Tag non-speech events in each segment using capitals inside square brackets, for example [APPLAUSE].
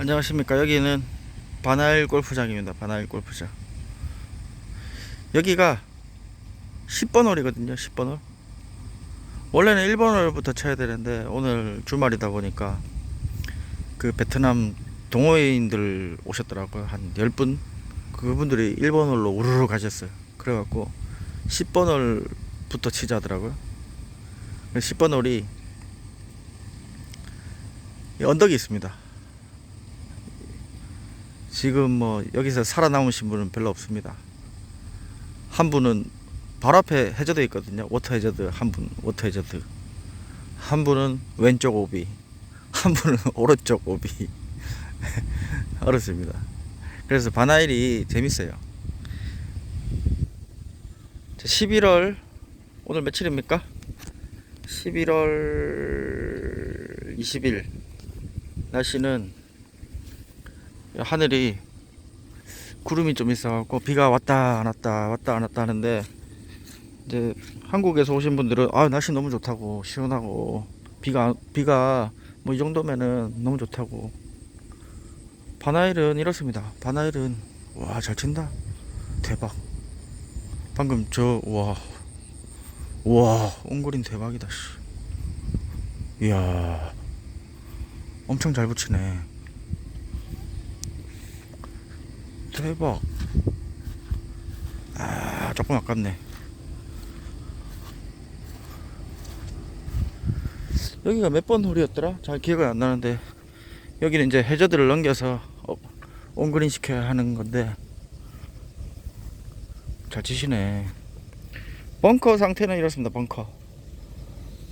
안녕하십니까. 여기는 바나일 골프장입니다. 바나일 골프장. 여기가 10번 홀이거든요. 10번 홀. 원래는 1번 홀부터 쳐야 되는데 오늘 주말이다 보니까 그 베트남 동호인들 오셨더라고요. 한 10분? 그분들이 1번 홀로 우르르 가셨어요. 그래갖고 10번 홀부터 치자 하더라고요. 10번 홀이 이 언덕이 있습니다 지금 뭐 여기서 살아남으신 분은 별로 없습니다. 한 분은 바로 앞에 해저드 있거든요. 워터 해저드 한 분, 워터 해저드. 한 분은 왼쪽 오비, 한 분은 [LAUGHS] 오른쪽 오비. [LAUGHS] 어렵습니다. 그래서 바나일이 재밌어요. 11월 오늘 며칠입니까? 11월 20일 날씨는 하늘이 구름이 좀 있어갖고 비가 왔다 안 왔다 왔다 안 왔다 하는데 이제 한국에서 오신 분들은 아 날씨 너무 좋다고 시원하고 비가 비가 뭐 이 정도면은 너무 좋다고. 바나일은 이렇습니다. 바나일은 와 잘 친다. 대박. 방금 저 와 와 옹그린 대박이다 씨. 이야 엄청 잘 붙이네 대박. 아, 조금 아깝네. 여기가 몇 번 홀이었더라? 잘 기억이 안 나는데 여기는 이제 해저드를 넘겨서 어, 온그린 시켜야 하는 건데 잘 치시네. 벙커 상태는 이렇습니다. 벙커.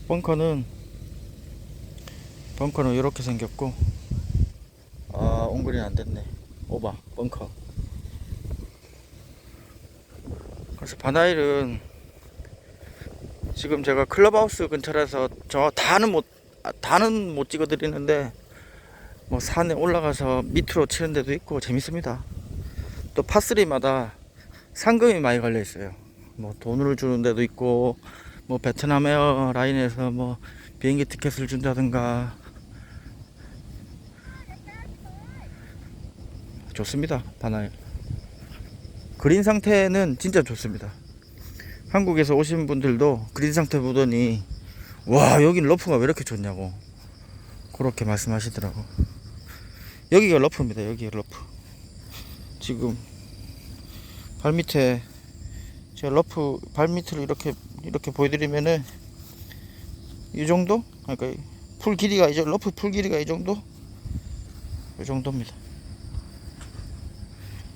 벙커는 벙커는 이렇게 생겼고 아 온그린 안 됐네. 오바 벙커. 그래서 바나일은 지금 제가 클럽하우스 근처라서 저 다는 못 아, 다는 못 찍어 드리는데 뭐 산에 올라가서 밑으로 치는 데도 있고 재밌습니다. 또 파3마다 상금이 많이 걸려 있어요. 뭐 돈을 주는 데도 있고 뭐 베트남 에어 라인에서 뭐 비행기 티켓을 준다든가 좋습니다. 바나일. 그린 상태는 진짜 좋습니다. 한국에서 오신 분들도 그린 상태 보더니 와 여긴 러프가 왜 이렇게 좋냐고 그렇게 말씀하시더라고. 여기가 러프입니다. 여기가 러프. 지금 발 밑에 제가 러프 발 밑을 이렇게 이렇게 보여드리면은 이 정도? 그러니까 풀 길이가 이제 러프 풀 길이가 이 정도? 이 정도입니다.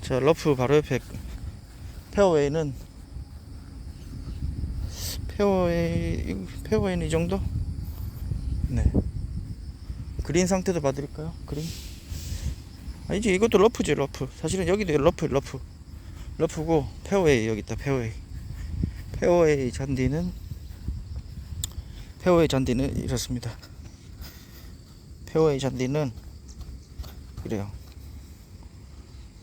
자 러프 바로 옆에 페어웨이는 페어웨이 페어웨이는 이 정도? 네. 그린 상태도 봐드릴까요? 그린. 아 이제 이것도 러프지 러프. 사실은 여기도 러프 러프. 러프고 페어웨이 여기 있다 페어웨이. 페어웨이 잔디는 페어웨이 잔디는 이렇습니다. 페어웨이 잔디는 이래요.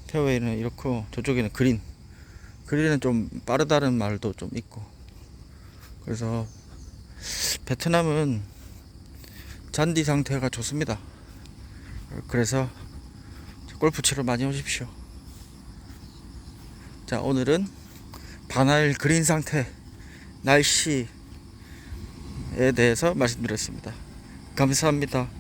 페어웨이는 이렇고 저쪽에는 그린. 그린은 좀 빠르다는 말도 좀 있고. 그래서 베트남은 잔디 상태가 좋습니다. 그래서 골프 치러 많이 오십시오. 자, 오늘은 바날 그린 상태, 날씨에 대해서 말씀드렸습니다. 감사합니다.